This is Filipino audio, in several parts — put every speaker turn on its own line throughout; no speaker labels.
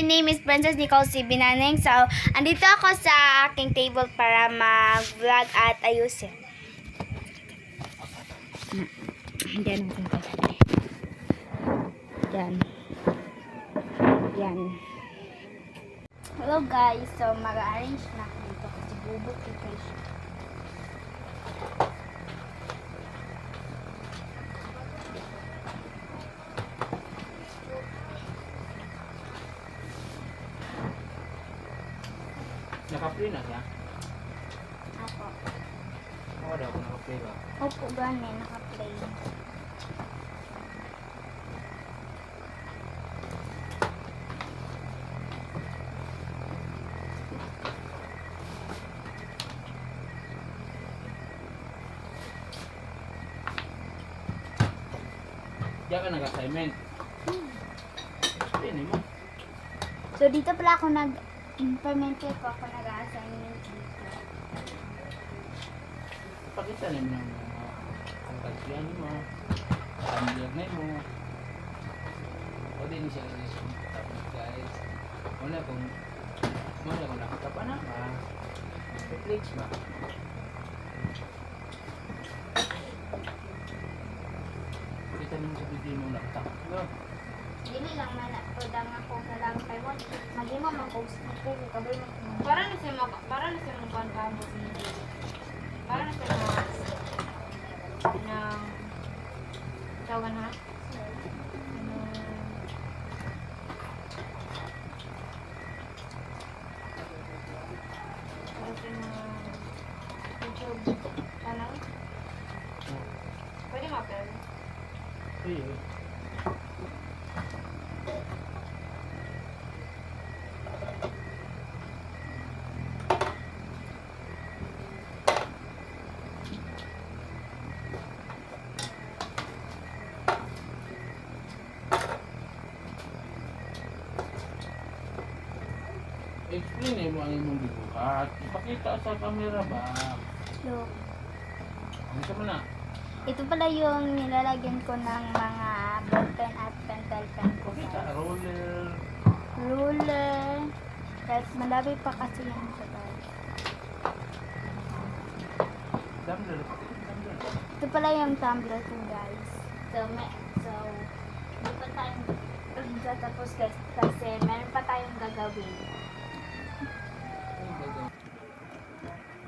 my name is Princess Nicole C. Binaneng. So, andito ako sa aking table para mag-vlog at ayusin. Diyan natin ito. Diyan. Diyan. Hello guys. So, mag-arrange na ako dito kasi bubuk ito siya.
Naka-free na siya?
Ako.
Oo daw kung naka-free ba?
Opo, gani. Naka-play.
Diyan ka nag-assignment. Free mo.
So, dito pala ako nag implemented ko ako nag-assignment dito.
Pakita na mo ng kagsiyan mo. Pamilya na mo. O din siya kasi tapos guys. Wala kung wala kung nakatapa na ka. Netflix ba? Kita mo sa video mo laptop.
Dili lang man to dang ako sa lang kay mo. Magimo man ko ko kabay. Para na siya mag para na siya mag kamo Para na siya mag nang tawagan ha. Pwede ma-upload.
Sige. Explain mo ang imong gibuhat. Ipakita sa camera ba?
Look.
Ano sa na?
Ito pala yung nilalagyan ko ng mga ballpen at pentel pen ko.
Pakita, roller.
Ruler. Kahit malabi pa kasi yan sa guys.
Tumbler.
Ito pala yung tumbler ko guys. So, may, so, hindi pa tayong tapos guys kasi meron pa tayong gagawin.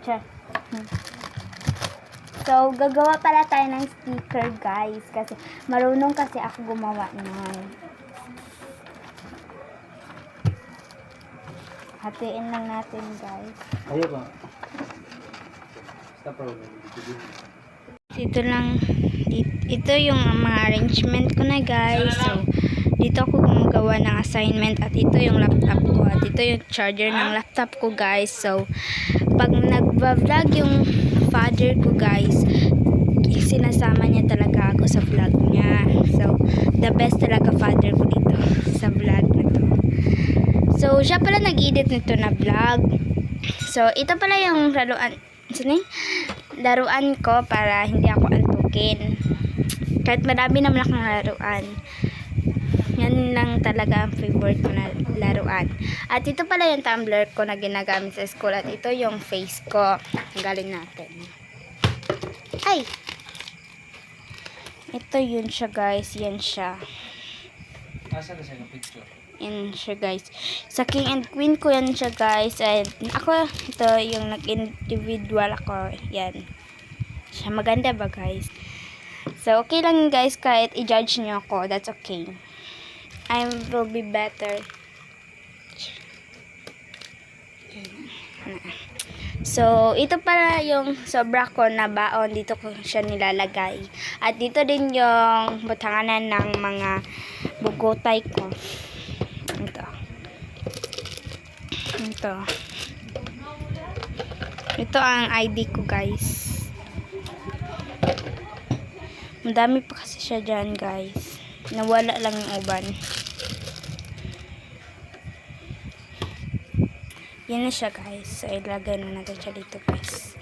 Hmm. So, gagawa pala tayo ng sticker, guys. Kasi, marunong kasi ako gumawa nun. Hatiin lang natin, guys.
Ayaw ba? Stop roller.
Ito lang, ito yung mga arrangement ko na, guys. So, dito ako gumagawa ng assignment at ito yung laptop ko at ito yung charger ng laptop ko, guys. So, pag nagba-vlog yung father ko, guys, sinasama niya talaga ako sa vlog niya. So, the best talaga father ko dito sa vlog na to. So, siya pala nag-edit nito na vlog. So, ito pala yung laruan, sino laruan ko para hindi ako antukin. Kahit marami naman akong laruan. Yan lang talaga ang favorite ko na laruan. At ito pala yung tumbler ko na ginagamit sa school. At ito yung face ko. Galing natin. Ay! Ito yun siya guys. Yan siya.
Asa ka sa picture?
Yan siya guys. Sa King and Queen ko yan siya guys. And ako, ito yung nag-individual ako. Yan. Siya maganda ba guys? So, okay lang guys kahit i-judge nyo ako. That's okay. I will be better. So, ito pala yung sobra ko na baon. Dito ko siya nilalagay. At dito din yung butanganan ng mga bugotay ko. Ito. Ito. Ito ang ID ko, guys. Madami pa kasi siya dyan, guys. Nawala lang yung uban. Yan na siya guys. So ilagay na natin siya dito guys.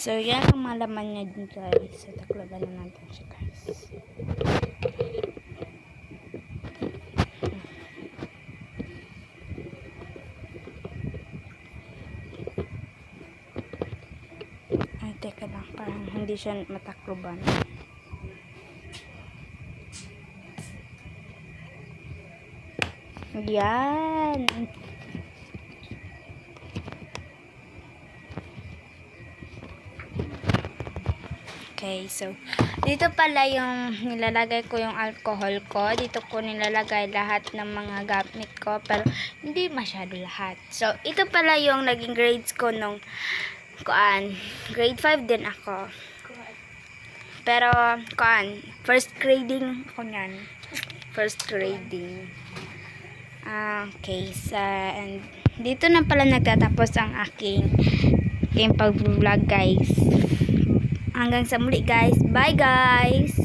So yan ang malaman niya dito guys. So taklaban na natin siya guys. Ah, teka lang. Parang hindi siya matakloban. Yan. Okay, so dito pala yung nilalagay ko yung alcohol ko. Dito ko nilalagay lahat ng mga gamit ko pero hindi masyado lahat. So ito pala yung naging grades ko nung kuan. Grade 5 din ako. Pero kuan, first grading ako niyan. First grading. Ah, Okay, sa and dito na pala nagtatapos ang aking aking pag-vlog guys. Hanggang sa muli guys. Bye guys!